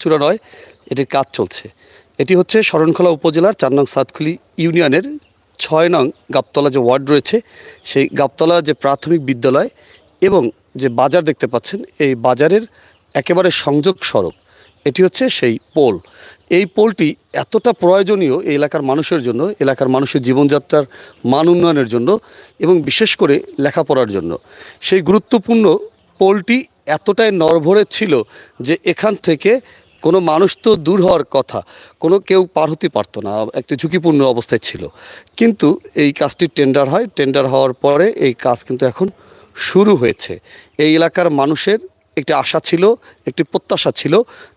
চূড়া নয় এটির কাজ চলছে। এটি হচ্ছে শরণখোলা উপজেলার চার নং সাতখুলি ইউনিয়নের ছয় নং গাবতলা যে ওয়ার্ড রয়েছে, সেই গাবতলা যে প্রাথমিক বিদ্যালয় এবং যে বাজার দেখতে পাচ্ছেন, এই বাজারের একেবারে সংযোগ সড়ক। এটি হচ্ছে সেই পোল। এই পোলটি এতটা প্রয়োজনীয় এই এলাকার মানুষের জন্য, এলাকার মানুষের জীবনযাত্রার মান উন্নয়নের জন্য এবং বিশেষ করে লেখাপড়ার জন্য। সেই গুরুত্বপূর্ণ পোলটি এতটাই নরভরে ছিল যে এখান থেকে কোনো মানুষ তো দূর হওয়ার কথা, কোনো কেউ পার হতে পারতো না, একটি ঝুঁকিপূর্ণ অবস্থায় ছিল। কিন্তু এই কাজটি টেন্ডার হয় টেন্ডার হওয়ার পরে এই কাজ কিন্তু এখন শুরু হয়েছে। এই এলাকার মানুষের একটি আশা ছিল, একটি প্রত্যাশা ছিল,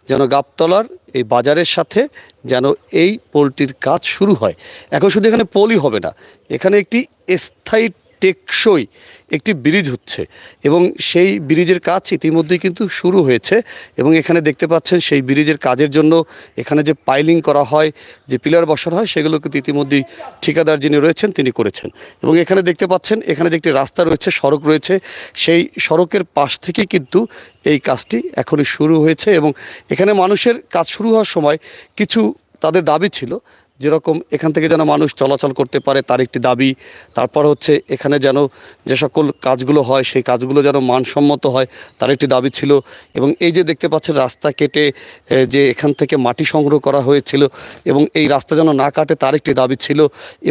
যেন গাবতলার এই বাজারের সাথে যেন এই পোলটির কাজ শুরু হয়। এখন শুধু এখানে পোলই হবে না, এখানে একটি স্থায়ী টেকসই একটি ব্রিজ হচ্ছে এবং সেই ব্রিজের কাজ ইতিমধ্যেই কিন্তু শুরু হয়েছে এবং এখানে দেখতে পাচ্ছেন সেই ব্রিজের কাজের জন্য এখানে যে পাইলিং করা হয়, যে পিলার বসানো হয়, সেগুলো কিন্তু ইতিমধ্যেই ঠিকাদার যিনি রয়েছেন তিনি করেছেন। এবং এখানে দেখতে পাচ্ছেন, এখানে যে একটি রাস্তা রয়েছে, সড়ক রয়েছে, সেই সড়কের পাশ থেকে কিন্তু এই কাজটি এখনই শুরু হয়েছে এবং এখানে মানুষের কাজ শুরু হওয়ার সময় কিছু তাদের দাবি ছিল যেরকম এখান থেকে যেন মানুষ চলাচল করতে পারে তার একটি দাবি। তারপর হচ্ছে এখানে যেন যে সকল কাজগুলো হয় সেই কাজগুলো যেন মানসম্মত হয় তার একটি দাবি ছিল। এবং এই যে দেখতে পাচ্ছেন রাস্তা কেটে যে এখান থেকে মাটি সংগ্রহ করা হয়েছিল এবং এই রাস্তা যেন না কাটে তার একটি দাবি ছিল।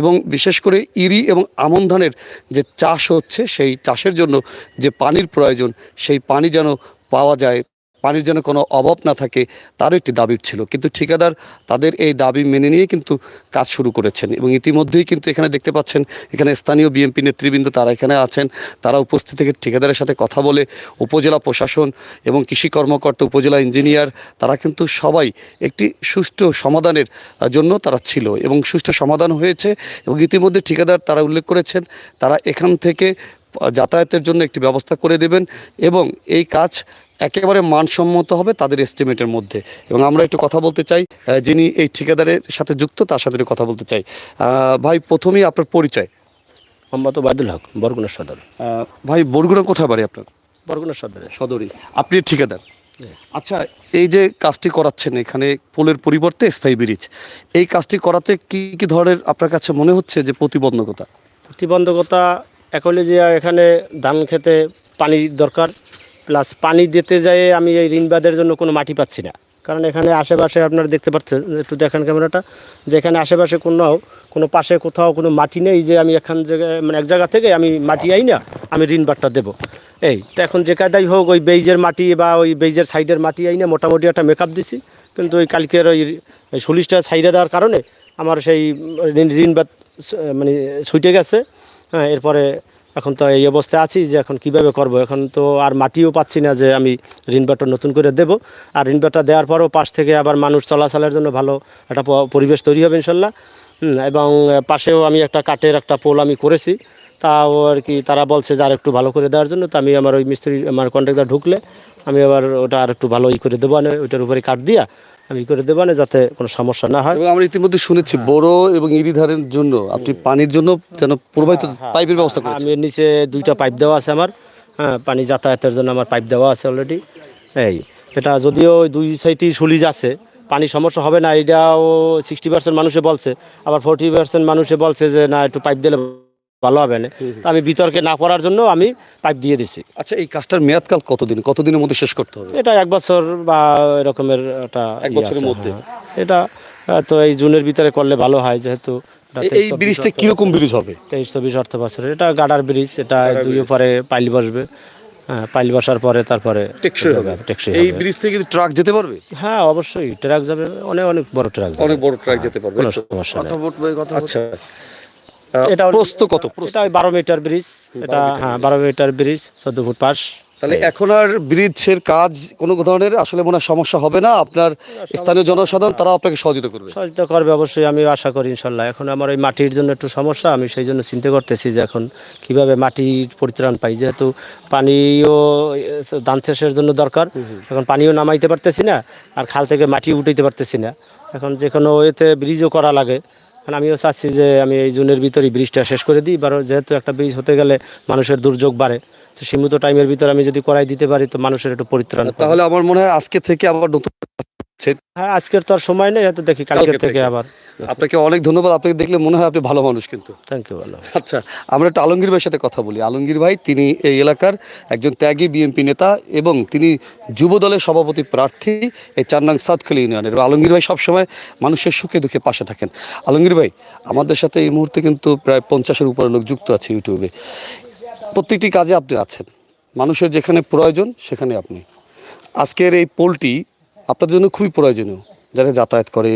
এবং বিশেষ করে ইরি এবং আমন ধানের যে চাষ হচ্ছে সেই চাষের জন্য যে পানির প্রয়োজন সেই পানি যেন পাওয়া যায় পানির যেন কোনো অভাব না থাকে, তারও একটি দাবি ছিল। কিন্তু ঠিকাদার তাদের এই দাবি মেনে নিয়ে কিন্তু কাজ শুরু করেছেন এবং ইতিমধ্যেই কিন্তু এখানে দেখতে পাচ্ছেন, এখানে স্থানীয় বিএনপি নেতৃবৃন্দ তারা এখানে আছেন। তারা উপস্থিত থেকে ঠিকাদারের সাথে কথা বলে উপজেলা প্রশাসন এবং কৃষি কর্মকর্তা, উপজেলা ইঞ্জিনিয়ার, তারা কিন্তু সবাই একটি সুষ্ঠু সমাধানের জন্য তারা ছিল এবং সুষ্ঠু সমাধান হয়েছে এবং ইতিমধ্যে ঠিকাদার তারা উল্লেখ করেছেন, তারা এখান থেকে যাতায়াতের জন্য একটি ব্যবস্থা করে দেবেন এবং এই কাজ একেবারে মানসম্মত হবে তাদের এস্টিমেটের মধ্যে। এবং আমরা একটু কথা বলতে চাই যিনি এই ঠিকাদারের সাথে যুক্ত তার সাথে একটু কথা বলতে চাই। ভাই প্রথমেই আপনার পরিচয়। মোহাম্মদ ওবায়দুল হক বরগুনা সদর। ভাই বরগুনা কোথায় বাড়ি আপনার? বরগুনা সদরে। সদরই আপনি ঠিকাদার? আচ্ছা এই যে কাজটি করাচ্ছেন এখানে পোলের পরিবর্তে স্থায়ী ব্রিজ এই কাজটি করাতে কি কি ধরনের আপনার কাছে মনে হচ্ছে যে প্রতিবন্ধকতা? প্রতিবন্ধকতা একলে যে এখানে ধান খেতে পানির দরকার, প্লাস পানি দিতে যায় আমি এই ঋণবাদের জন্য কোনো মাটি পাচ্ছি না। কারণ এখানে আশেপাশে আপনারা দেখতে পাচ্ছেন একটু দেখেন ক্যামেরাটা, যে এখানে আশেপাশে কোনো কোনো পাশে কোথাও কোনো মাটি নেই যে আমি এখান জায়গায় মানে এক জায়গা থেকে আমি মাটি আই না, আমি ঋণবাদটা দেবো। এই, তো এখন যে কায়দাই হোক, ওই বেইজের মাটি বা ওই বেইজের সাইডের মাটি আই না, মোটামুটি একটা মেকআপ দিছি। কিন্তু ওই কালকের ওই সলিশটা সাইডে দেওয়ার কারণে আমার সেই ঋণ, ঋণবাদ মানে ছুটে গেছে। হ্যাঁ এরপরে এখন তো এই অবস্থায় আছি যে এখন কীভাবে করব? এখন তো আর মাটিও পাচ্ছি না যে আমি ঋণবাটা নতুন করে দেব। আর ঋণবাটা দেওয়ার পরও পাশ থেকে আবার মানুষ চলাচলের জন্য ভালো একটা পরিবেশ তৈরি হবে ইনশাল্লাহ। এবং পাশেও আমি একটা কাঠের একটা পোল আমি করেছি। তাও আর কি তারা বলছে যে আর একটু ভালো করে দেওয়ার জন্য। তো আমি আমার ওই মিস্ত্রি, আমার কন্ট্রাক্টর ঢুকলে আমি আবার ওটা আর একটু ভালো ই করে দেবো। ওইটার উপরে কাঠ দিয়া আমি করে দেবো না যাতে কোনো সমস্যা না হয়। আমরা ইতিমধ্যে শুনেছি বড় এবং ইরিধারের জন্য আপনি পানির জন্য যেন প্রবাহিত পাইপের ব্যবস্থা করেছেন। আমি নিচে দুইটা পাইপ দেওয়া আছে আমার। হ্যাঁ পানি যাতায়াতের জন্য আমার পাইপ দেওয়া আছে অলরেডি এই এটা যদিও দুই সাইডেই সুলিজ আছে পানি সমস্যা হবে না এটাও সিক্সটি পার্সেন্ট মানুষে বলছে। আবার ফোরটি পার্সেন্ট মানুষে বলছে যে না একটু পাইপ দিলে ভালো হবে না। তো আমি বিতর্কে না পড়ার জন্য আমি পাইপ দিয়ে দিছি। আচ্ছা এই কাজটার মেয়াদকাল কতদিন? কতদিনের মধ্যে শেষ করতে হবে? এটা এক বছর বা এরকমের একটা এক ইয়ে বছরের মধ্যে? হ্যাঁ। এটা তো এই জুনের ভিতরে করলে ভালো হয় যেহেতু এই- ব্রিজটা কীরকম ব্রিজ হবে? তেইশ চব্বিশ অর্থ বছরের। এটা গাডার ব্রিজ এটা দুই পরে পাইল বসবে। হ্যাঁ পাইল বসার পরে তারপরে টেকসই হবে। টেকসই এই ব্রিজ থেকে ট্রাক যেতে পারবে? হ্যাঁ অবশ্যই। ট্রাক যাবে অনেক অনেক বড় ট্রাক অনেক বড় ট্রাক যেতে পারবে। সমস্যা আচ্ছা। এটা প্রস্ত কত? এটা বারো মিটার ব্রিজ। এটা হ্যাঁ বারো মিটার ব্রিজ চোদ্দ ফুট পাশ। তাহলে এখন আর ব্রিজের কাজ কোনো ধরনের আসলে মনে হয় সমস্যা হবে না। আপনার স্থানীয় জনসাধারণ তারা আপনাকে সহযোগিতা করবে। সহযোগিতা করবে অবশ্যই আমি আশা করি ইনশাল্লাহ। এখন আমার ওই মাটির জন্য একটু সমস্যা আমি সেই জন্য চিন্তা করতেছি যে এখন কীভাবে মাটির পরিত্রাণ পাই। যেহেতু পানিও ধান চাষের জন্য দরকার এখন পানিও নামাইতে পারতেছি না আর খাল থেকে মাটি উঠাইতে পারতেছি না। এখন যে কোনো ওয়েতে ব্রিজও করা লাগে। এখন আমিও চাচ্ছি যে আমি এই জুনের ভিতরেই ব্রিজটা শেষ করে দিই, বারো যেহেতু একটা ব্রিজ হতে গেলে মানুষের দুর্যোগ বাড়ে, তো সীমিত টাইমের ভিতরে আমি যদি করাই দিতে পারি, তো মানুষের একটু পরিত্রাণ তাহলে আমার মনে হয় আজকে থেকে আবার নতুন হ্যাঁ আজকের তো আর সময় নেই হয়তো দেখি কালকে থেকে। আবার। আপনাকে অনেক ধন্যবাদ আপনাকে দেখলে মনে হয় আপনি ভালো মানুষ কিন্তু। থ্যাংক ইউ ভালো। আচ্ছা আমরা একটা আলমগীর ভাইয়ের সাথে কথা বলি। আলমগীর ভাই তিনি এই এলাকার একজন ত্যাগী বিএনপি নেতা এবং তিনি যুব দলের সভাপতি প্রার্থী এই চার নং সাতখালী ইউনিয়নের। আলমগীর ভাই সবসময় মানুষের সুখে দুঃখে পাশে থাকেন। আলমগীর ভাই আমাদের সাথে এই মুহূর্তে কিন্তু প্রায় পঞ্চাশের উপরে লোক যুক্ত আছে ইউটিউবে। প্রত্যেকটি কাজে আপনি আছেন। মানুষের যেখানে প্রয়োজন সেখানে আপনি। আজকের এই পোলটি আপনাদের জন্য খুবই প্রয়োজনীয় যারা যাতায়াত করে,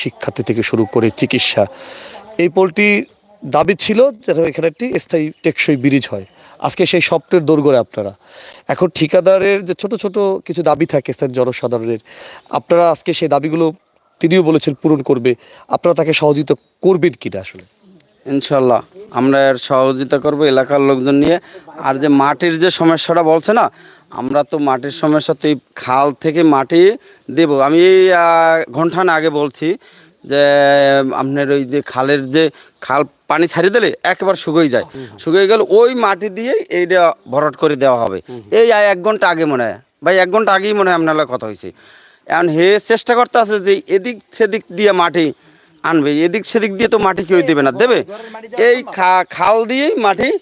শিক্ষার্থী থেকে শুরু করে চিকিৎসা। এই পোলটি দাবি ছিল যেন এখানে একটি স্থায়ী টেকসই ব্রিজ হয়। আজকে সেই স্বপ্নের দোরগোড়ে আপনারা। এখন ঠিকাদারের যে ছোট ছোট কিছু দাবি থাকে স্থানীয় জনসাধারণের, আপনারা আজকে সেই দাবিগুলো তিনিও বলেছেন পূরণ করবে। আপনারা তাকে সহযোগিতা করবেন কিনা আসলে? ইনশাল্লাহ আমরা এর সহযোগিতা করব এলাকার লোকজন নিয়ে। আর যে মাটির যে সমস্যাটা বলছে না আমরা তো মাটির সমস্যা তো এই খাল থেকে মাটি দেব। আমি এই আহ, ঘন্টাখানেক আগে বলছি যে আপনার ওই যে খালের যে খাল পানি ছাড়িয়ে দিলে একেবারে শুকিয়ে যায়। শুকিয়ে গেলে ওই মাটি দিয়ে এইটা ভরট করে দেওয়া হবে। এই আয় এক ঘণ্টা আগে মনে হয়। ভাই এক ঘণ্টা আগেই মনে হয় আপনার কথা হয়েছে। এখন হে চেষ্টা করতে আছে যে এদিক সেদিক দিয়ে মাটি আনবে। এদিক সেদিক দিয়ে তো মাটি কেউ দেবে না। দেবে? এই খা- খাল দিয়েই মাটি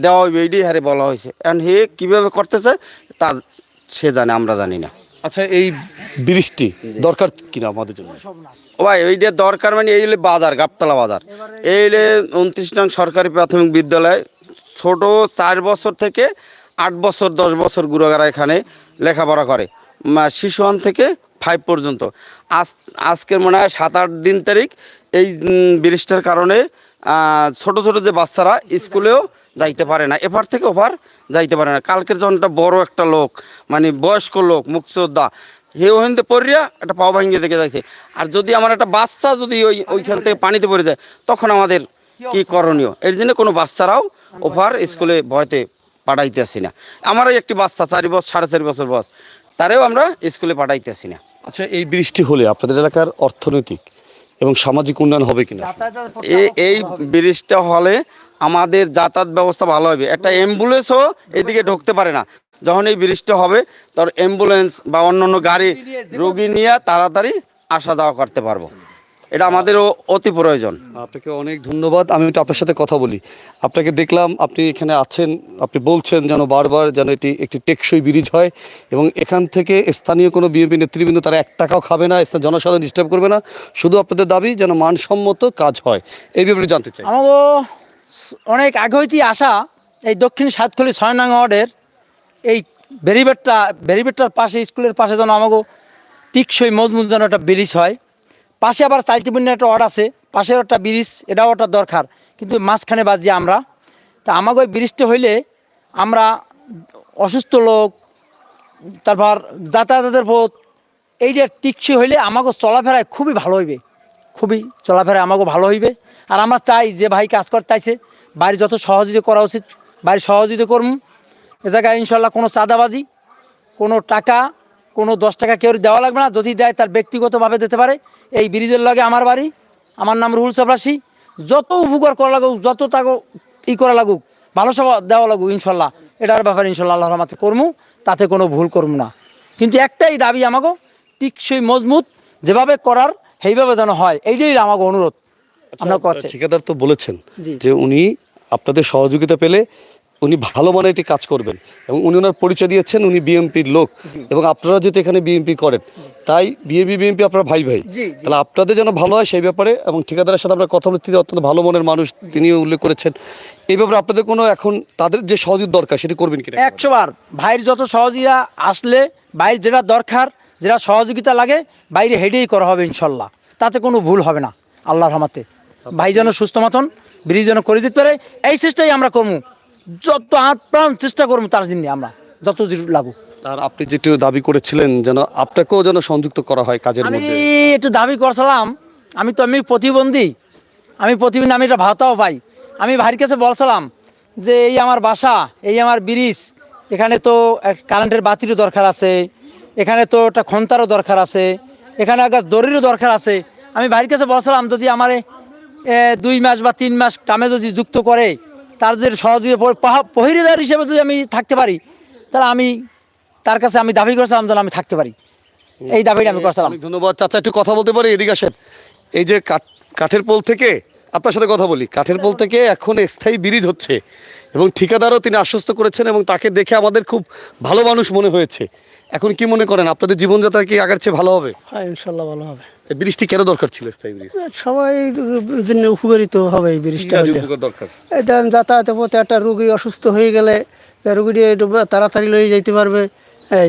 দেওয়া হইবে এইটাই হারে বলা হয়েছে এখন হে কীভাবে করতেছে তা সে জানে আমরা জানি না। আচ্ছা এই বৃষ্টি দরকার কিনা আমাদের জন্য? ভাই এইটা দরকার মানে এই হলে বাজার গাবতলা বাজার। এই হলে উনত্রিশ নং সরকারি প্রাথমিক বিদ্যালয়। ছোট চার বছর থেকে আট বছর দশ বছর গুরুগারা এখানে লেখাপড়া করে। মা- শিশুয়ান থেকে ফাইভ পর্যন্ত। আজ আজকের মনে হয় সাত আট দিন তারিখ এই বৃষ্টির কারণে ছোট ছোট যে বাচ্চারা স্কুলেও যাইতে পারে না। এপার থেকে ওপার যাইতে পারে না। কালকের জনটা বড় একটা লোক মানে বয়স্ক লোক, মুক্তিযোদ্ধা হে ওখান থেকে পড়িয়া একটা পাও ভাঙিয়ে দেখে যাইছে। আর যদি আমার একটা বাচ্চা যদি ওই, ওইখান থেকে পানিতে পড়ে যায়, তখন আমাদের কি করণীয়? এর জন্য কোনো বাচ্চারাও ওভার স্কুলে ভয়তে পাঠাইতেছি না। আমারও একটি বাচ্চা, চারি বছর, সাড়ে চারি বছর বয়স। তারেও আমরা স্কুলে পাঠাইতেছি না। আচ্ছা এই বৃষ্টি হলে আপনাদের এলাকার অর্থনৈতিক এবং সামাজিক উন্নয়ন হবে কিনা? এ- এই ব্রিজটা হলে আমাদের যাতায়াত ব্যবস্থা ভালো হবে। একটা অ্যাম্বুলেন্সও এদিকে ঢুকতে পারে না। যখন এই ব্রিজটা হবে তখন অ্যাম্বুলেন্স বা অন্যান্য গাড়ি রোগী নিয়ে তাড়াতাড়ি আসা যাওয়া করতে পারব। এটা আমাদেরও অতি প্রয়োজন। আপনাকে অনেক ধন্যবাদ। আমি একটু আপনার সাথে কথা বলি। আপনাকে দেখলাম আপনি এখানে আছেন আপনি বলছেন যেন বারবার যেন এটি একটি টেকসই ব্রিজ হয় এবং এখান থেকে স্থানীয় কোনো বিএনপি নেতৃবৃন্দ তারা এক টাকাও খাবে না স্থানীয় জনসাধারণ ডিস্টার্ব করবে না। শুধু আপনাদের দাবি যেন মানসম্মত কাজ হয়। এই ব্যাপারে জানতে চাই। আমাকে অনেক আগে হইতেই আসা এই দক্ষিণ সাতখলি ছয় নং ওয়ার্ডের এই ব্যারিবেটটা ব্যারিবেটটার পাশে স্কুলের পাশে যেন আমাকে টিকসই মজবুত যেন একটা ব্রিজ হয়। পাশে আবার চালটিবন্যা একটা ওয়ার্ড আছে, পাশের একটা ব্রিজ, এটাও একটা দরকার। কিন্তু মাঝখানে বাজি আমরা, তা আমাকে ওই ব্রিজটা হইলে আমরা অসুস্থ লোক, তারপর যাতায়াতের পথ, এইটা টিকসই হইলে আমাকে চলাফেরায় খুবই ভালো হইবে। খুবই চলাফেরায় আমাকে ভালো হইবে। আর আমরা চাই যে ভাই কাজ করতে আইছে বাড়ি যত সহযোগিতা করা উচিত, বাড়ি সহযোগিতা করুন এ জায়গায় ইনশাল্লাহ কোনো চাঁদাবাজি, কোনো টাকা কোনো দশ টাকা কেউ দেওয়া লাগবে না। যদি দেয় তার ব্যক্তিগতভাবে দিতে পারে। এই ব্রিজের লগে আমার বাড়ি আমার নাম রুহুল চাপরাসি যত উপকার করা লাগুক যত তাকে ই করা লাগুক ভালো সব দেওয়া লাগুক ইনশাল্লাহ। এটার ব্যাপারে ইনশাল্লাহ আল্লাহ রহমাতে করমু তাতে কোনো ভুল করব না। কিন্তু একটাই দাবি আমাকে টিকসই মজবুত যেভাবে করার সেইভাবে যেন হয়। এইটাই আমাকে অনুরোধ। আমরা করছি। ঠিকাদার তো বলেছেন যে উনি আপনাদের সহযোগিতা পেলে উনি ভালো মনে একটি কাজ করবেন এবং উনি ওনার পরিচয় দিয়েছেন উনি বিএমপির লোক এবং আপনারা যেহেতু এখানে বিএমপি করেন তাই বিএবি বিএমপি আপনারা ভাই ভাই। তাহলে আপনাদের যেন ভালো হয় সেই ব্যাপারে এবং ঠিকাদারের সাথে আমরা কথা বলে তিনি অত্যন্ত ভালো মনের মানুষ তিনিও উল্লেখ করেছেন। এই ব্যাপারে আপনাদের কোনো এখন তাদের যে সহযোগ দরকার সেটি করবেন কিনা? একশো বার। ভাইয়ের যত সহযোগিতা আসলে ভাইয়ের যেটা দরকার যেটা সহযোগিতা লাগে বাইরে হেঁটেই করা হবে ইনশাল্লাহ। তাতে কোনো ভুল হবে না আল্লাহর রহমাতে। ভাই যেন সুস্থ মতন ব্রিজ যেন করে দিতে পারে এই চেষ্টাই আমরা করব। যত হাত প্রাণ চেষ্টা করব তার জন্য আমরা যত লাগুক আর আপনি যেটি দাবি করেছিলেন যেন আপনাকেও যেন সংযুক্ত করা হয় কাজের আমি মধ্যে। একটু দাবি করছিলাম আমি তো আমি প্রতিবন্ধী আমি প্রতিবন্ধী আমি এটা ভাতাও পাই। আমি ভাইয়ের কাছে বলছিলাম যে এই আমার বাসা এই আমার ব্রিজ এখানে তো কারেন্টের বাতিরও দরকার আছে এখানে তো একটা খন্তারও দরকার আছে এখানে একটা দড়িরও দরকার আছে। আমি ভাইয়ের কাছে বলছিলাম যদি আমার দুই মাস বা তিন মাস কামে যদি যুক্ত করে তার যদি সহযোগী পহিরেদার হিসেবে যদি আমি থাকতে পারি তাহলে আমি তার কাছে আমি দাবি করেছিলাম যেন আমি থাকতে পারি। এই দাবিটা আমি করছিলাম। ধন্যবাদ। চাচা একটু কথা বলতে পারি এদিকে আসেন। এই যে কাঠ কাঠের পোল থেকে আপনার সাথে কথা বলি। কাঠের পোল থেকে এখন স্থায়ী ব্রিজ হচ্ছে এবং ঠিকাদারও তিনি আশ্বস্ত করেছেন এবং তাকে দেখে আমাদের খুব ভালো মানুষ মনে হয়েছে। এখন কি মনে করেন? আপনাদের জীবনযাত্রা কি আগের চেয়ে ভালো হবে? হ্যাঁ ইনশাল্লাহ ভালো হবে। ব্রিজটি কেন দরকার ছিল স্থায়ী ব্রিজ? সবাই জন্য উপকারিত হবে এই ব্রিজটা দরকার। যাতায়াতের পথে একটা রুগী অসুস্থ হয়ে গেলে রুগীটি একটু তাড়াতাড়ি লয়ে যাইতে পারবে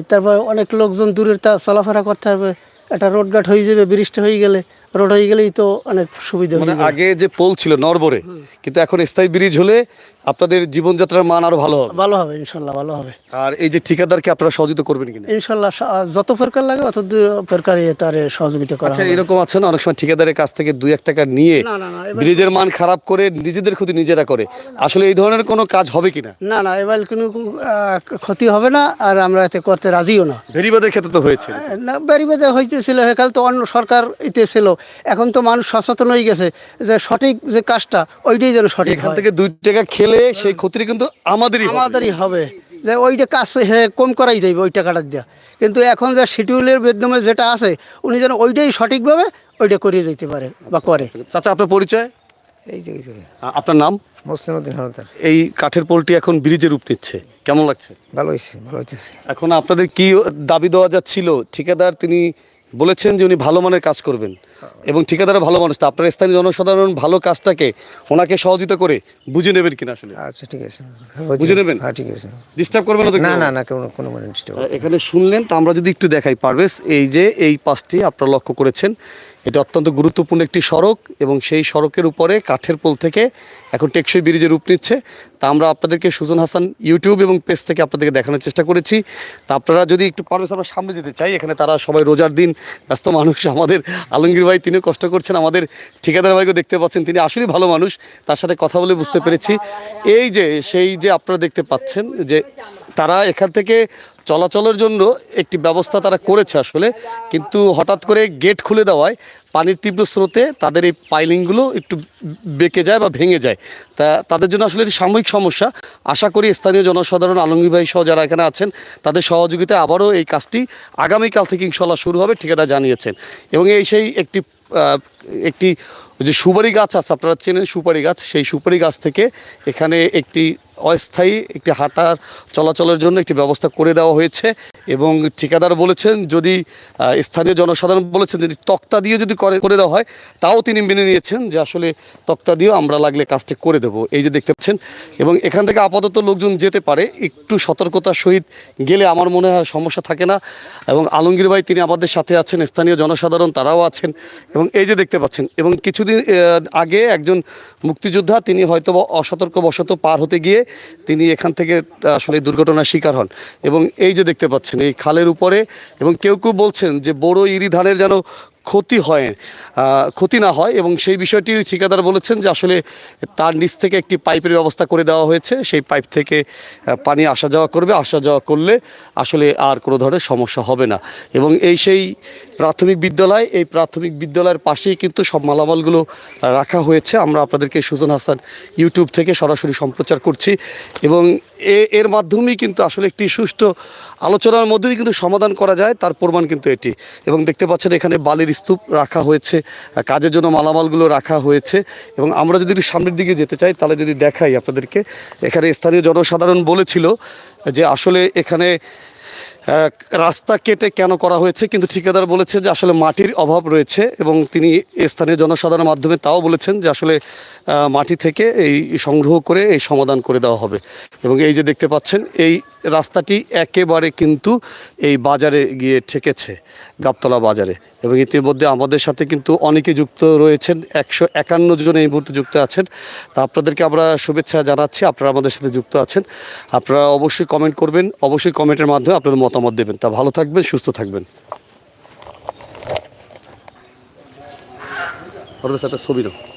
তারপর অনেক লোকজন দূরের তা চলাফেরা করতে পারবে। একটা রোডঘাট হয়ে যাবে ব্রিজটা হয়ে গেলে রোড হয়ে গেলেই তো অনেক সুবিধা মানে আগে যে পোল ছিল নরবরে কিন্তু এখন স্থায়ী ব্রিজ হলে আপনাদের জীবনযাত্রার মান আরও ভালো হবে। ভালো হবে ইনশাল্লাহ ভালো হবে। আর এই যে ঠিকাদারকে আপনারা সহযোগিতা করবেন কিনা? ইনশাল্লাহ যত প্রকার লাগে অত প্রকারই তার সহযোগিতা করা আচ্ছা এরকম আছে না? অনেক সময় ঠিকাদারের কাছ থেকে দুই এক টাকা নিয়ে ব্রিজের মান খারাপ করে নিজেদের ক্ষতি নিজেরা করে। আসলে এই ধরনের কোনো কাজ হবে কিনা? না না এবার কোনো ক্ষতি হবে না আর আমরা এতে করতে রাজিও না। ভেরিবাদের ক্ষেত্রে তো হয়েছে। না বেরিবেদে হইতেছিল সেকাল তো অন্য সরকার ইতে ছিল। এখন তো মানুষ সচেতন হয়ে গেছে যে সঠিক যে কাজটা ওইটাই যেন সঠিক এখান থেকে দুই টাকা খেলে সেই ক্ষতিটা কিন্তু আমাদেরই হবে। আমাদেরই হবে। যে ওইটা কাজ হে কম করাই যাইবে ওই টাকাটা দিয়া। কিন্তু এখন যে শিডিউলের মাধ্যমে যেটা আছে উনি যেন ওইটাই সঠিকভাবে ওইটা করিয়ে দিতে পারে বা করে। চাচা আপনার পরিচয়? এই যে আপনার নাম? মুসলিম উদ্দিন হরদার এই কাঠের পোলটি এখন ব্রিজের রূপ নিচ্ছে। কেমন লাগছে? ভালো হয়েছে ভালো হচ্ছে এখন আপনাদের কি দাবি দেওয়া যাচ্ছিল? ঠিকাদার তিনি বলেছেন যে উনি ভালো মানের কাজ করবেন এবং ঠিকাদার ভালো মানুষ। তো আপনার স্থানীয় জনসাধারণ ভালো কাজটাকে ওনাকে সহযোগিতা করে বুঝে নেবেন কিনা আসলে? আচ্ছা ঠিক আছে। বুঝে নেবেন? হ্যাঁ ঠিক আছে। ডিস্টার্ব করবেন না না না না কোনো কোনো মানে ডিস্টার্ব এখানে শুনলেন তো আমরা যদি একটু দেখাই পারবেস এই যে এই পাঁচটি আপনারা লক্ষ্য করেছেন এটা অত্যন্ত গুরুত্বপূর্ণ একটি সড়ক এবং সেই সড়কের উপরে কাঠের পোল থেকে এখন টেকসই ব্রিজের রূপ নিচ্ছে। তা আমরা আপনাদেরকে সুজন হাসান ইউটিউব এবং পেজ থেকে আপনাদেরকে দেখানোর চেষ্টা করেছি। তা আপনারা যদি একটু পারভেজ আমরা সামনে যেতে চাই। এখানে তারা সবাই রোজার দিন ব্যস্ত মানুষ। আমাদের আলমগীর ভাই, তিনিও কষ্ট করছেন। আমাদের ঠিকাদার ভাইকেও দেখতে পাচ্ছেন। তিনি আসলেই ভালো মানুষ। তার সাথে কথা বলে বুঝতে পেরেছি। এই যে, সেই যে আপনারা দেখতে পাচ্ছেন যে তারা এখান থেকে চলাচলের জন্য একটি ব্যবস্থা তারা করেছে আসলে। কিন্তু হঠাৎ করে গেট খুলে দেওয়ায় পানির তীব্র স্রোতে তাদের এই পাইলিংগুলো একটু বেঁকে যায় বা ভেঙে যায়। তা তাদের জন্য আসলে এটি সাময়িক সমস্যা। আশা করি স্থানীয় জনসাধারণ, আলমগীর সহ যারা এখানে আছেন, তাদের সহযোগিতায় আবারও এই কাজটি আগামীকাল থেকে ইনশাল্লাহ শুরু হবে, ঠিকাদার জানিয়েছেন। এবং এই সেই একটি একটি যে সুপারি গাছ আছে, আপনারা চেনেন সুপারি গাছ, সেই সুপারি গাছ থেকে এখানে একটি অস্থায়ী একটি হাঁটার চলাচলের জন্য একটি ব্যবস্থা করে দেওয়া হয়েছে এবং ঠিকাদার বলেছেন যদি স্থানীয় জনসাধারণ বলেছেন যদি তক্তা দিয়ে যদি করে করে দেওয়া হয়, তাও তিনি মেনে নিয়েছেন যে আসলে তক্তা দিয়েও আমরা লাগলে কাজটি করে দেব। এই যে দেখতে পাচ্ছেন, এবং এখান থেকে আপাতত লোকজন যেতে পারে, একটু সতর্কতার সহিত গেলে আমার মনে হয় সমস্যা থাকে না। এবং আলমগীর ভাই, তিনি আমাদের সাথে আছেন, স্থানীয় জনসাধারণ তারাও আছেন, এবং এই যে দেখতে পাচ্ছেন, এবং কিছুদিন আগে একজন মুক্তিযোদ্ধা, তিনি হয়তো অসতর্কবশত পার হতে গিয়ে তিনি এখান থেকে আসলে দুর্ঘটনার শিকার হন। এবং এই যে দেখতে পাচ্ছেন, এই খালের উপরে, এবং কেউ কেউ বলছেন যে বড় ইরি ধানের যেন ক্ষতি হয় ক্ষতি না হয় এবং সেই বিষয়টি ঠিকাদার বলেছেন যে আসলে তার নিচ থেকে একটি পাইপের ব্যবস্থা করে দেওয়া হয়েছে, সেই পাইপ থেকে পানি আসা যাওয়া করবে, আসা যাওয়া করলে আসলে আর কোনো ধরনের সমস্যা হবে না এবং এই সেই প্রাথমিক বিদ্যালয়, এই প্রাথমিক বিদ্যালয়ের পাশেই কিন্তু সব মালামালগুলো রাখা হয়েছে। আমরা আপনাদেরকে সুজন হাসান ইউটিউব থেকে সরাসরি সম্প্রচার করছি এবং এর মাধ্যমেই কিন্তু আসলে একটি সুষ্ঠু আলোচনার মধ্যেই কিন্তু সমাধান করা যায়, তার প্রমাণ কিন্তু এটি। এবং দেখতে পাচ্ছেন এখানে বালির স্তূপ রাখা হয়েছে কাজের জন্য মালামালগুলো রাখা হয়েছে। এবং আমরা যদি একটু সামনের দিকে যেতে চাই, তাহলে যদি দেখাই আপনাদেরকে, এখানে স্থানীয় জনসাধারণ বলেছিল যে আসলে এখানে রাস্তা কেটে কেন করা হয়েছে? কিন্তু ঠিকাদার বলেছে যে আসলে মাটির অভাব রয়েছে এবং তিনি স্থানীয় জনসাধারণের মাধ্যমে তাও বলেছেন যে আসলে মাটি থেকে এই সংগ্রহ করে এই সমাধান করে দেওয়া হবে। এবং এই যে দেখতে পাচ্ছেন, এই রাস্তাটি একেবারে কিন্তু এই বাজারে গিয়ে ঠেকেছে, গাবতলা বাজারে। এবং ইতিমধ্যে আমাদের সাথে কিন্তু অনেকে যুক্ত রয়েছেন। একশো একান্ন জন এই মুহূর্তে যুক্ত আছেন। তা আপনাদেরকে আমরা শুভেচ্ছা জানাচ্ছি, আপনারা আমাদের সাথে যুক্ত আছেন। আপনারা অবশ্যই কমেন্ট করবেন, অবশ্যই কমেন্টের মাধ্যমে আপনাদের মতামত দেবেন। তা ভালো থাকবেন, সুস্থ থাকবেন। ছবি নাও